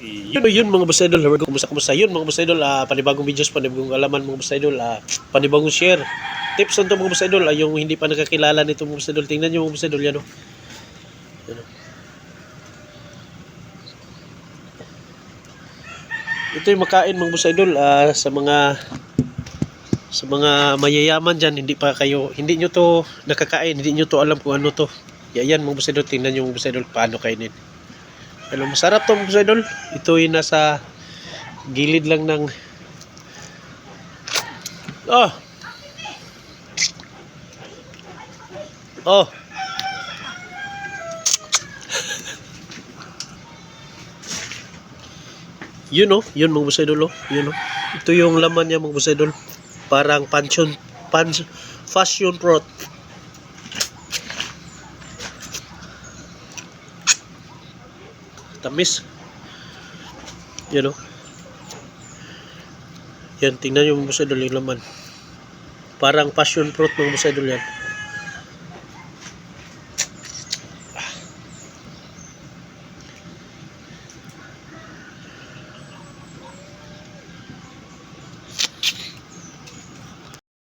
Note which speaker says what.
Speaker 1: Yun, yun mga boss idol. Kumusta, kumusta? Yun mga boss idol. ah, panibagong videos, panibagong alaman mga boss idol. ah, panibagong share. Tips on to mga boss idol. ah, yung hindi pa nakakilala nito mga boss idol. Tingnan nyo mga boss idol. Yan o. Yan o. Ito yung makain mga boss idol ah, sa mga sa mga mayayaman dyan, hindi pa kayo, hindi nyo to nakakain, hindi nyo to alam kung ano to. Yan mga boss idol, tingnan nyo mga boss idol, paano kainin. Pero masarap to mga idol. Ito yung nasa gilid lang ng Oh! Oh! Yun oh, yun mga boss idol oh. Yun oh. Ito yung laman niya mga boss idol. Parang passion, pan, fashion fruit. Tamis. Yan o. Yan, tingnan nyo mga idol yung laman. Parang passion fruit mga idol yan.